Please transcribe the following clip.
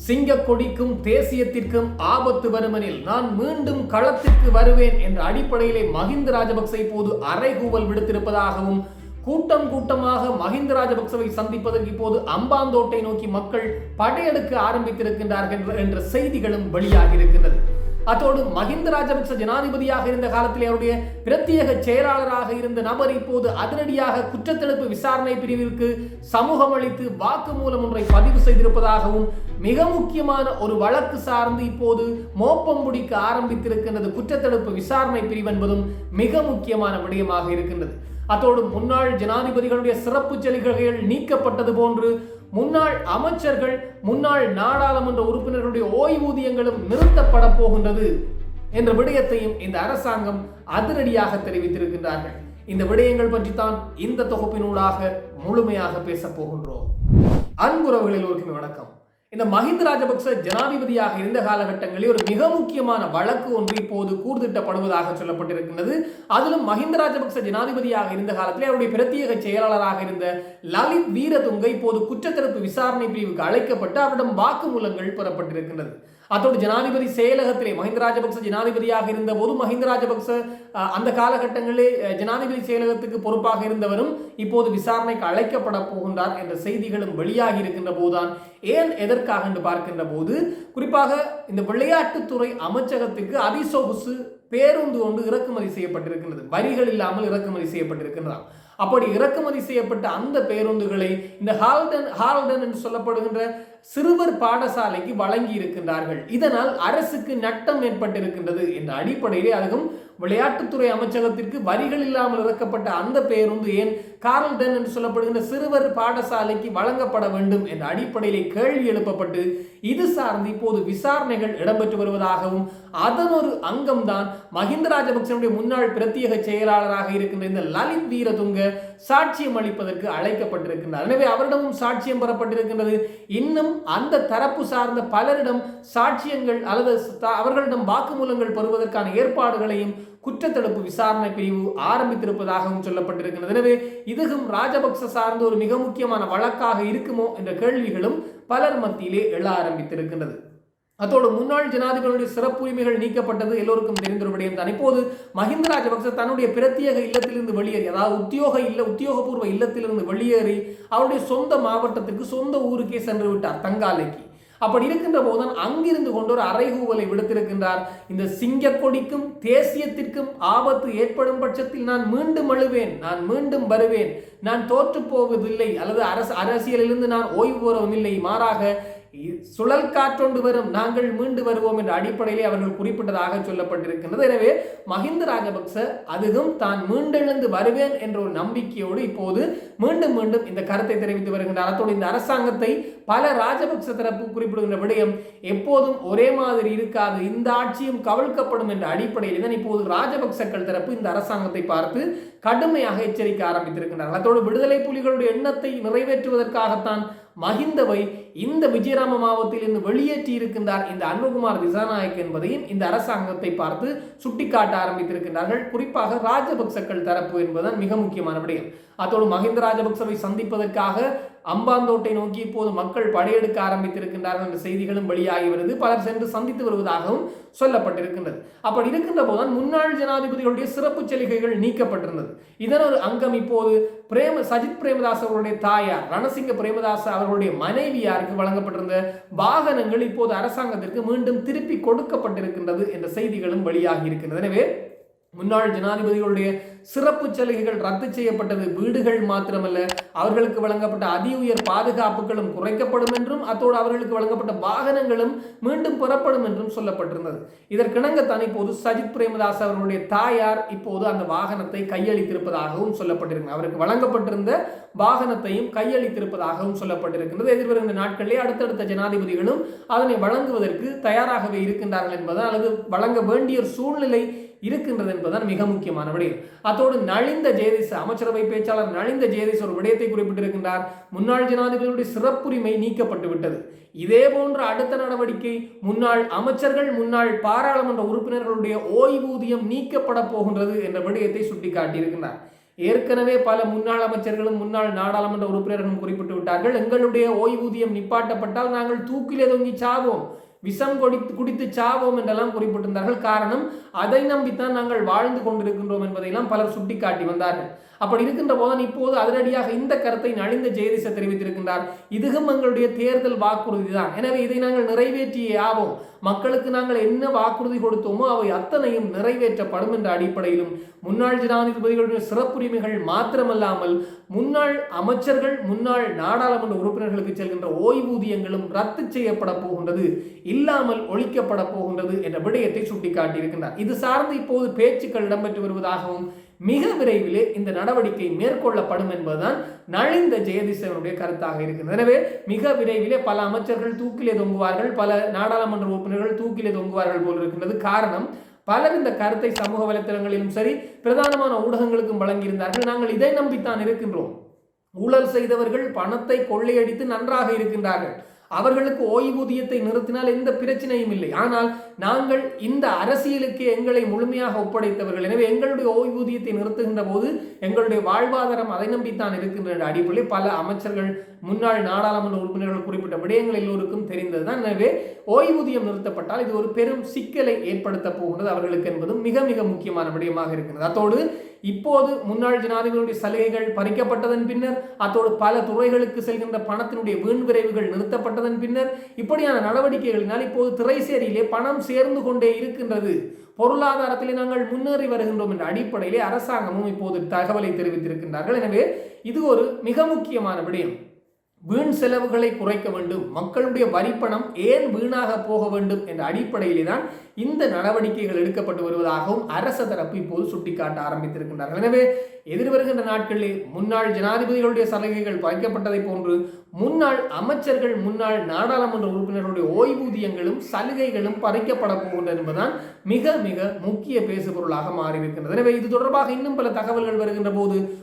சிங்கக்கொடிக்கும் தேசியத்திற்கும் ஆபத்து வருமெனில் நான் மீண்டும் களத்திற்கு வருவேன் என்ற அடிப்படையிலே மஹிந்த ராஜபக்ச இப்போது அறைகூவல் விடுத்திருப்பதாகவும் கூட்டம் கூட்டமாக மஹிந்த ராஜபக்சவை சந்திப்பதற்கு இப்போது அம்பாந்தோட்டை நோக்கி மக்கள் படையெடுக்க ஆரம்பித்திருக்கின்றார்கள் என்ற செய்திகளும் வெளியாகி இருக்கின்றது அத்தோடு மஹிந்த ராஜபக்ச ஜனாதிபதியாக இருந்த காலத்தில் அவருடைய பிரத்யேக செயலாளராக இருந்த நபர் இப்போது அதிரடியாக குற்றத்தடுப்பு விசாரணை பிரிவிற்கு சமூகம் அளித்து வாக்குமூலம் ஒன்றை பதிவு செய்திருப்பதாகவும் மிக முக்கியமான ஒரு வழக்கு சார்ந்து இப்போது மோப்பம் பிடிக்க ஆரம்பித்திருக்கின்றது குற்றத்தடுப்பு விசாரணை பிரிவு என்பதும் மிக முக்கியமான விடயமாக இருக்கின்றது. அதோடு முன்னாள் ஜனாதிபதிகளுடைய சிறப்பு சலுகைகள் நீக்கப்பட்டது போன்று முன்னாள் அமைச்சர்கள் முன்னாள் நாடாளுமன்ற உறுப்பினர்களுடைய ஓய்வூதியங்களும் நிறுத்தப்பட போகின்றது என்ற விடயத்தையும் இந்த அரசாங்கம் அதிரடியாக தெரிவித்திருக்கின்றார்கள். இந்த விடயங்கள் பற்றி தான் இந்த தொகுப்பினூடாக முழுமையாக பேசப் போகின்றோம். அன்புறவுகளில் ஒருக்குமே வணக்கம். இந்த மஹிந்த ராஜபக்ச ஜனாதிபதியாக இருந்த காலகட்டங்களில் ஒரு மிக முக்கியமான வழக்கு ஒன்று இப்போது கூர்திட்டப்படுவதாக சொல்லப்பட்டிருக்கின்றது. அதிலும் மஹிந்த ராஜபக்ச ஜனாதிபதியாக இருந்த காலத்தில் அவருடைய பிரத்யேக செயலாளராக இருந்த லலித் வீரதுங்க இப்போது குற்றத்தடுப்பு விசாரணை பிரிவுக்கு அழைக்கப்பட்டு அவரிடம் வாக்குமூலங்கள் பெறப்பட்டிருக்கின்றது. அதோடு ஜனாதிபதி செயலகத்திலே மஹிந்த ராஜபக்ச ஜனாதிபதியாக இருந்த போது மஹிந்த ராஜபக்ச அந்த காலகட்டங்களில் ஜனாதிபதி செயலகத்துக்கு பொறுப்பாக இருந்தவரும் இப்போது விசாரணைக்கு அழைக்கப்பட போகின்றார் என்ற செய்திகளும் வெளியாகி இருக்கின்ற போதுதான் ஏன் எதற்காக என்று பார்க்கின்ற போது குறிப்பாக இந்த விளையாட்டுத்துறை அமைச்சகத்துக்கு அதிசொகுசு பேருந்து ஒன்று இறக்குமதி செய்யப்பட்டிருக்கின்றது. வரிகள் இல்லாமல் இறக்குமதி செய்யப்பட்டிருக்கின்றார் அப்படி இறக்குமதி செய்யப்பட்ட அந்த பேருந்துகளை இந்த ஹால்டன் ஹால்டன் என்று சொல்லப்படுகின்ற சிறுவர் பாடசாலைக்கு வழங்கி இருக்கின்றார்கள் இதனால் அரசுக்கு நட்டம் ஏற்பட்டிருக்கின்றது. என்ற அடிப்படையிலே அதுவும் விளையாட்டுத்துறை அமைச்சகத்திற்கு வரிகள் இல்லாமல் இறக்கப்பட்ட அந்த பேருந்து ஏன் கார்ல்டன் என்று சொல்லப்படுகின்ற சிறுவர் பாடசாலைக்கு வழங்கப்பட வேண்டும் என்ற அடிப்படையிலே கேள்வி எழுப்பப்பட்டு இது சார்ந்து இப்போது விசாரணைகள் இடம்பெற்று வருவதாகவும் அதன் ஒரு அங்கம்தான் மஹிந்த ராஜபக்சனுடைய முன்னாள் பிரத்யேக செயலாளராக இருக்கின்ற இந்த லலித் வீரதுங்க சாட்சியம் அளிப்பதற்கு அழைக்கப்பட்டிருக்கின்றார். எனவே அவரிடமும் சாட்சியம் பெறப்பட்டிருக்கின்றது. இன்னும் அந்த தரப்பு சார்ந்த பலரிடம் சாட்சியங்கள் அல்லது த- அவர்களிடம் வாக்குமூலங்கள் பெறுவதற்கான ஏற்பாடுகளையும் குற்றத்தடுப்பு விசாரணை பிரிவு ஆரம்பித்திருப்பதாகவும் சொல்லப்பட்டிருக்கிறது. எனவே இதுவும் ராஜபக்ச சார்ந்த ஒரு மிக முக்கியமான வழக்காக இருக்குமோ என்ற கேள்விகளும் பலர் மத்தியிலே எழ ஆரம்பித்திருக்கின்றது. அத்தோடு முன்னாள் ஜனாதிபதியுடைய சிறப்புரிமைகள் நீக்கப்பட்டது எல்லோருக்கும் தெரிந்த ஒரு விடயம் தான் இப்போது மஹிந்த ராஜபக்ச தன்னுடைய பிரத்யேக இல்லத்திலிருந்து வெளியேறி அதாவது உத்தியோக இல்ல உத்தியோகபூர்வ இல்லத்திலிருந்து வெளியேறி அவருடைய சொந்த மாவட்டத்திற்கு சொந்த ஊருக்கே சென்று விட்டார் தங்காலைக்கு. அப்படி இருக்கின்ற போதுதான் அங்கிருந்து கொண்டு ஒரு அறைகூவலை விடுத்திருக்கின்றார். இந்த சிங்கக்கொடிக்கும் தேசியத்திற்கும் ஆபத்து ஏற்படும் பட்சத்தில் நான் மீண்டும் அழுவேன் நான் மீண்டும் வருவேன். நான் தோற்று போவதில்லை அல்லது அரசு அரசியலிலிருந்து நான் ஓய்வு பெறவில்லை மாறாக சுழல் காற்றொண்டு வரும் நாங்கள் மீண்டு வருவோம் என்ற அடிப்படையிலே அவர்கள் குறிப்பிட்டதாக சொல்லப்பட்டிருக்கின்றது. எனவே மஹிந்த ராஜபக்ச அதுவும் தான் மீண்டெழுந்து வருவேன் என்ற ஒரு நம்பிக்கையோடு இப்போது மீண்டும் மீண்டும் இந்த கருத்தை தெரிவித்து வருகின்றார். அத்தோடு இந்த அரசாங்கத்தை பல ராஜபக்ச தரப்பு குறிப்பிடுகின்ற விடயம் எப்போதும் ஒரே மாதிரி இருக்காது இந்த ஆட்சியும் கவிழ்க்கப்படும் என்ற அடிப்படையில் தான் இப்போது ராஜபக்சக்கள் தரப்பு இந்த அரசாங்கத்தை பார்த்து கடுமையாக எச்சரிக்க ஆரம்பித்திருக்கின்றார்கள். அத்தோடு விடுதலை புலிகளுடைய எண்ணத்தை நிறைவேற்றுவதற்காகத்தான் மஹிந்தவை இந்த விஜயராம மாவட்டத்தில் இருந்து வெளியேற்றி இருக்கின்றார் இந்த அன்புகுமார் திசாநாயக் என்பதையும் இந்த அரசாங்கத்தை பார்த்து சுட்டிக்காட்ட ஆரம்பித்திருக்கின்றார்கள். குறிப்பாக ராஜபக்சக்கள் தரப்பு என்பதுதான் மிக முக்கியமான விடயம். அத்தோடு மஹிந்த ராஜபக்சவை சந்திப்பதற்காக அம்பாந்தோட்டை நோக்கி இப்போது மக்கள் படையெடுக்க ஆரம்பித்திருக்கின்றார்கள் என்ற செய்திகளும் வெளியாகி வருது. பலர் சென்று சந்தித்து வருவதாகவும் சொல்லப்பட்டிருக்கின்றது. அப்படி இருக்கின்ற போதுதான் முன்னாள் ஜனாதிபதிகளுடைய சிறப்பு சலுகைகள் நீக்கப்பட்டிருந்தது. இதன் ஒரு அங்கம் இப்போது பிரேம சஜித் பிரேமதாஸ் அவர்களுடைய தாயார் ரணசிங்க பிரேமதாஸ் அவர்களுடைய மனைவியாருக்கு வழங்கப்பட்டிருந்த வாகனங்கள் இப்போது அரசாங்கத்திற்கு மீண்டும் திருப்பி கொடுக்கப்பட்டிருக்கின்றது என்ற செய்திகளும் வெளியாகி இருக்கின்றது. எனவே முன்னாள் ஜனாதிபதிகளுடைய சிறப்பு சலுகைகள் ரத்து செய்யப்பட்டது. வீடுகள் மாத்திரமல்ல அவர்களுக்கு வழங்கப்பட்ட அதி உயர் பாதுகாப்புகளும் குறைக்கப்படும் என்றும் அத்தோடு அவர்களுக்கு வழங்கப்பட்ட வாகனங்களும் மீண்டும் பெறப்படும் என்றும் சொல்லப்பட்டிருந்தது. இதற்கிணங்கத்தான் இப்போது சஜித் பிரேமதாஸ் அவர்களுடைய தாயார் இப்போது அந்த வாகனத்தை கையளித்திருப்பதாகவும் சொல்லப்பட்டிருந்தது அவருக்கு வழங்கப்பட்டிருந்த வாகனத்தையும் கையளித்திருப்பதாகவும் சொல்லப்பட்டிருக்கின்றது. எதிர்வரும் நாட்களிலே அடுத்தடுத்த ஜனாதிபதிகளும் அதனை வழங்குவதற்கு தயாராகவே இருக்கின்றார்கள் என்பது அல்லது வழங்க வேண்டிய ஒரு சூழ்நிலை இருக்கின்றது என்பதுதான் மிக முக்கியமான விடயம். அத்தோடு நலிந்த ஜெயதிஸ் அமைச்சரவை பேச்சாளர் நலிந்த ஜெயதிஸ் ஒரு விடயத்தை குறிப்பிட்டிருக்கின்றார். முன்னாள் ஜனாதிபதியுடைய சிறப்புரிமை நீக்கப்பட்டு விட்டது. இதே போன்ற அடுத்த நடவடிக்கை முன்னாள் அமைச்சர்கள் முன்னாள் பாராளுமன்ற உறுப்பினர்களுடைய ஓய்வூதியம் நீக்கப்பட போகின்றது என்ற விடயத்தை சுட்டிக்காட்டியிருக்கிறார் ஏற்கனவே பல முன்னாள் அமைச்சர்களும் முன்னாள் நாடாளுமன்ற உறுப்பினர்களும் குறிப்பிட்டு விட்டார்கள். எங்களுடைய ஓய்வூதியம் நிப்பாட்டப்பட்டால் நாங்கள் தூக்கிலே தொங்கி சாவோம். விஷம் குடித்து குடித்து சாவோம் என்றெல்லாம் குறிப்பிட்டிருந்தார்கள். காரணம் அதை நம்பித்தான் நாங்கள் வாழ்ந்து கொண்டிருக்கின்றோம் என்பதையெல்லாம் பலர் சுட்டிக்காட்டி வந்தார்கள். அப்படி இருக்கின்ற போதுதான் இப்போது அதிரடியாக இந்த கருத்தை நலிந்த ஜெயதிச தெரிவித்திருக்கின்றார். இதுவும் எங்களுடைய தேர்தல் வாக்குறுதி தான். எனவே இதை நாங்கள் நிறைவேற்றியே ஆவோம். மக்களுக்கு நாங்கள் என்ன வாக்குறுதி கொடுத்தோமோ அவை அத்தனையும் நிறைவேற்றப்படும் என்ற அடிப்படையிலும் முன்னாள் ஜனாதிபதிகளுடைய சிறப்புரிமைகள் மாத்திரமல்லாமல் முன்னாள் அமைச்சர்கள் முன்னாள் நாடாளுமன்ற உறுப்பினர்களுக்கு செல்கின்ற ஓய்வூதியங்களும் ரத்து செய்யப்பட போகின்றது. இல்லாமல் ஒழிக்கப்பட போகின்றது என்ற விடயத்தை சுட்டிக்காட்டியிருக்கின்றார். இது சார்ந்து இப்போது பேச்சுக்கள் இடம்பெற்று வருவதாகவும் மிக விரைவிலே இந்த நடவடிக்கை மேற்கொள்ளப்படும் என்பதுதான் நலிந்த ஜெயதிசவனுடைய கருத்தாக இருக்கிறது எனவே மிக விரைவிலே பல அமைச்சர்கள் தூக்கிலே தொங்குவார்கள் பல நாடாளுமன்ற உறுப்பினர்கள் தூக்கிலே தொங்குவார்கள் போல் இருக்கின்றது. காரணம் பலர் இந்த கருத்தை சமூக வலைத்தளங்களிலும் சரி பிரதானமான ஊடகங்களுக்கும் வழங்கியிருந்தார்கள். நாங்கள் இதை நம்பித்தான் இருக்கின்றோம். ஊழல் செய்தவர்கள் பணத்தை கொள்ளையடித்து நன்றாக இருக்கின்றார்கள். அவர்களுக்கு ஓய்வூதியத்தை நிறுத்தினால் எந்த பிரச்சனையும் இல்லை. ஆனால் நாங்கள் இந்த அரசியலுக்கு எங்களை முழுமையாக ஒப்படைத்தவர்கள். எனவே எங்களுடைய ஓய்வூதியத்தை நிறுத்துகின்ற போது எங்களுடைய வாழ்வாதாரம் அதை நம்பித்தான் இருக்கின்ற அடிப்படையில் பல அமைச்சர்கள் முன்னாள் நாடாளுமன்ற உறுப்பினர்கள் குறிப்பிட்ட விடயங்கள் எல்லோருக்கும் தெரிந்ததுதான் எனவே ஓய்வூதியம் நிறுத்தப்பட்டால் இது ஒரு பெரும் சிக்கலை ஏற்படுத்த போகின்றது அவர்களுக்கு என்பதும் மிக மிக முக்கியமான விடயமாக இருக்கிறது அத்தோடு இப்போது முன்னாள் ஜனாதிபதியுடைய சலுகைகள் பறிக்கப்பட்டதன் பின்னர் அத்தோடு பல துறைகளுக்கு செல்கின்ற பணத்தினுடைய வீண் விரைவுகள் நிறுத்தப்பட்டதன் பின்னர் இப்படியான நடவடிக்கைகளினால் இப்போது திரைசேரியிலே பணம் சேர்ந்து கொண்டே இருக்கின்றது. பொருளாதாரத்திலே நாங்கள் முன்னேறி வருகின்றோம் என்ற அடிப்படையிலே அரசாங்கமும் இப்போது தகவலை தெரிவித்திருக்கின்றார்கள். எனவே இது ஒரு மிக முக்கியமான விடயம். வீண் செலவுகளை குறைக்க வேண்டும். மக்களுடைய வரிப்பணம் ஏன் வீணாக போக வேண்டும் என்ற அடிப்படையிலே தான் இந்த நடவடிக்கைகள் எடுக்கப்பட்டு வருவதாகவும் அரச தரப்பு இப்போது சுட்டிக்காட்ட ஆரம்பித்திருக்கின்றார்கள். எனவே எதிர்வருகின்ற நாட்களில் முன்னாள் ஜனாதிபதிகளுடைய சலுகைகள் பறிக்கப்பட்டதை போன்று முன்னாள் அமைச்சர்கள் முன்னாள் நாடாளுமன்ற உறுப்பினர்களுடைய ஓய்வூதியங்களும் சலுகைகளும் பறிக்கப்பட போகின்றன என்பதுதான் மிக மிக முக்கிய பேசுபொருளாக மாறியிருக்கின்றது. எனவே இது தொடர்பாக இன்னும் பல தகவல்கள் வருகின்ற போது